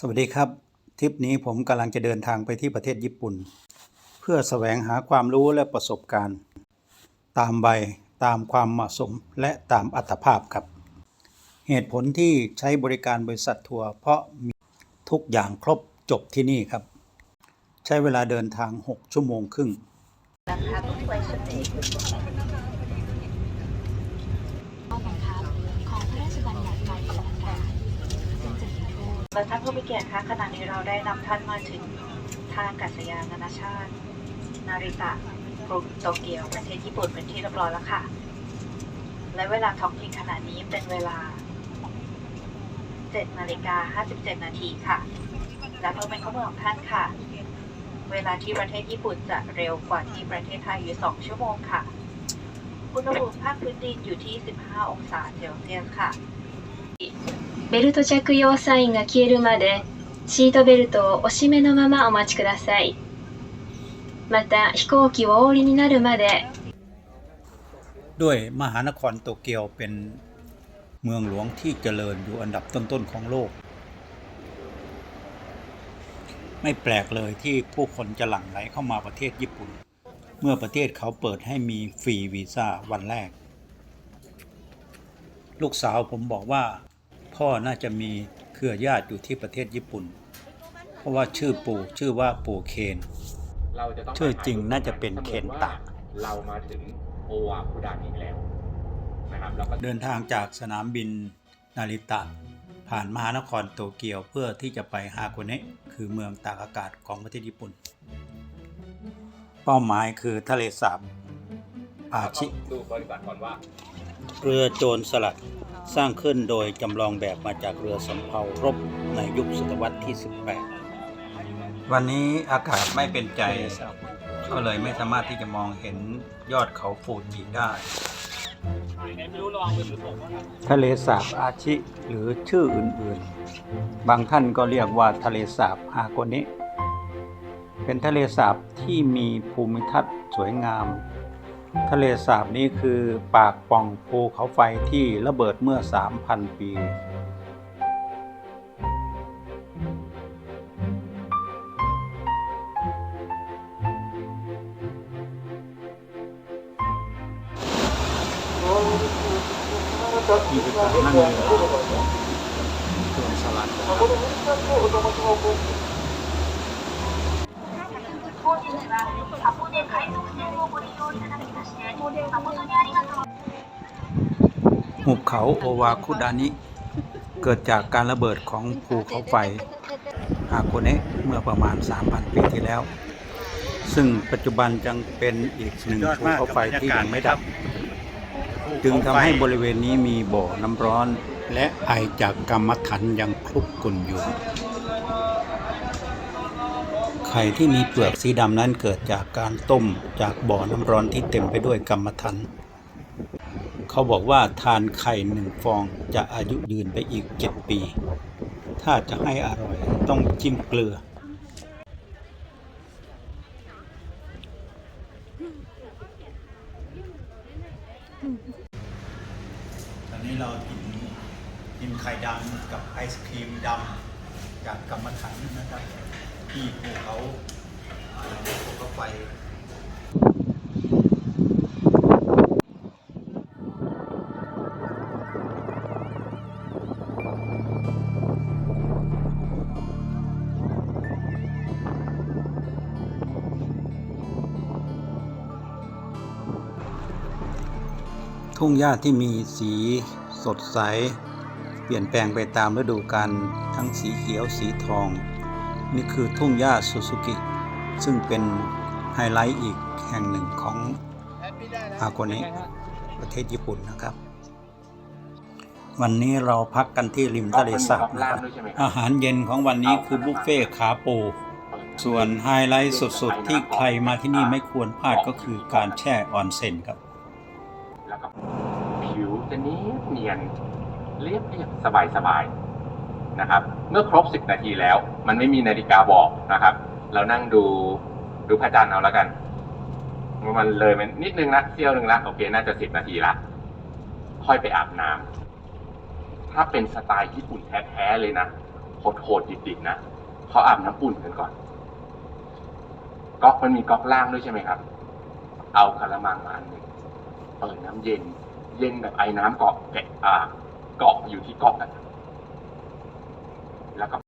สวัสดีครับทริปนี้ผมกำลังจะเดินทางไปที่ประเทศญี่ปุ่น เพื่อแสวงหาความรู้และประสบการณ์ ตามใบตามความเหมาะสมและตามอัตภาพครับ เหตุผลที่ใช้บริการบริษัททัวร์เพราะมีทุกอย่างครบจบที่นี่ครับ ใช้เวลาเดินทาง 6 ชั่วโมงครึ่ง นะคะทุกไว้ชุดนี้ ข้อบังคับของพระราชบัญญัติการเดินอากาศซึ่งจะมีโทษ และท่านผู้มีเกียรติคะขณะนี้เราได้นำท่านมาถึงท่าอากาศยานนานาชาติ นาริตะกรุงโตเกียวประเทศญี่ปุ่นเป็นที่เรียบร้อยแล้วค่ะ และเวลาท้องถิ่นขณะนี้เป็นเวลา 7 นาฬิกา 57 นาทีค่ะ และเพื่อเป็นข้อมูลของท่านค่ะ เวลาที่ประเทศญี่ปุ่นจะเร็วกว่าที่ประเทศไทยอยู่ 2 ชั่วโมงค่ะ อุณหภูมิภาคพื้นดินอยู่ที่ 15 องศาเซลเซียสค่ะ ベルト着用サインが消えるまでシートベルトをお締めのままお待ちくださいまた飛行機をお降りになるまで ด้วยมหานครโตเกียวเป็นเมืองหลวงที่เจริญอยู่อันดับต้นๆของโลก ไม่แปลกเลยที่ผู้คนจะหลั่งไหลเข้ามาประเทศญี่ปุ่น เมื่อประเทศเขาเปิดให้มีฟรีวีซ่าวันแรก ลูกสาวผมบอกว่า พ่อน่าจะมีเครือญาติอยู่ที่ประเทศญี่ปุ่น เพราะว่าชื่อปู่ชื่อว่าปู่เคนเราจะต้องชื่อจริงน่าจะเป็นเคนตะเรามาถึงโอวาคุดานิแล้วนะครับแล้วก็เดินทางจากสนามบินนาริตะ ผ่านมหานครโตเกียวเพื่อที่จะไปฮาโกเนะคือเมืองตากอากาศของประเทศญี่ปุ่น เป้าหมายคือทะเลสาบอาชิดูบริษัทก่อนว่าเรือโจรสลัด สร้างขึ้นโดยจำลองแบบมาจากเรือสำเภารบในยุคศตวรรษที่ 18 วันนี้อากาศไม่เป็นใจ ก็เลยไม่สามารถที่จะมองเห็นยอดเขาฟูจิได้ ทะเลสาบอาชิหรือชื่ออื่นๆ บางท่านก็เรียกว่าทะเลสาบฮาโกเนะเป็นทะเลสาบที่มีภูมิทัศน์สวยงาม ทะเลสาบนี้คือปากป่องภูเขาไฟที่ระเบิดเมื่อ 3,000 ปี นี่คือการนั่งเรือโจรสลัด หุบเขาโอวาคุดานิ เกิดจากการระเบิดของภูเขาไฟอาโกเนะเมื่อประมาณ 3,000 ปีที่แล้ว ซึ่งปัจจุบันจังเป็นอีกหนึ่งภูเขาไฟที่ยังไม่ดับ จึงทำให้บริเวณนี้มีบ่อน้ำร้อน และไอจากกรรมฐานยังคลุกกลุ่นอยู่ ข่ที่มีเปลือกสีดำนั้นเกิดจากการต้มจากบ่อน้ำร้อนที่เต็มไปด้วยกรรมฐานเขาบอกว่าทานไข่หนึ่งฟองจะอายุยืนไปอีกเจ็ดปี ถ้าจะให้อร่อยต้องจิ้มเกลือ ตอนนี้เรากินกินไข่ดำกับไอศครีมดำ จากกรรมฐานนะครับ ที่ภูเขาอ่าภูเขาไฟทุ่งหญ้าที่มีสีสดใส เปลี่ยนแปลงไปตามฤดูกาลทั้งสีเขียวสีทอง นี่คือทุ่งหญ้าซูซูกิ ซึ่งเป็นไฮไลท์อีกแห่งหนึ่งของอาโกเนะประเทศญี่ปุ่นนะครับ วันนี้เราพักกันที่ริมทะเลสาบนะครับอาหารเย็นของวันนี้คือบุฟเฟ่ต์ขาปู ส่วนไฮไลท์สุดๆ ที่ใครมาที่นี่ไม่ควรพลาดก็คือการแช่ออนเซ็นครับ แล้วก็ผิวจะเนียนเนียน เรียบเรียบสบายสบายนะครับ เมื่อครบ 10 นาทีแล้ว มันไม่มีนาฬิกาบอกนะครับ เรานั่งดูดูพระจันทร์เอาแล้วกันมันเลยมันนิดนึงนะเซี่ยวนึงละโอเค น่าจะ 10 นาทีละค่อยไปอาบน้ำ ถ้าเป็นสไตล์ญี่ปุ่นแท้ๆเลยนะโหดๆดิบๆนะเขาอาบน้ำปุ่นกันก่อนก๊อกมันมีก๊อกล่างด้วยใช่ไหมครับ เอากระมังมาอันหนึ่งเปิดน้ำเย็น เย็นแบบไอ้น้ำเกาะแกะอ่า เกาะอยู่ที่เกาะนะคนแล้วก็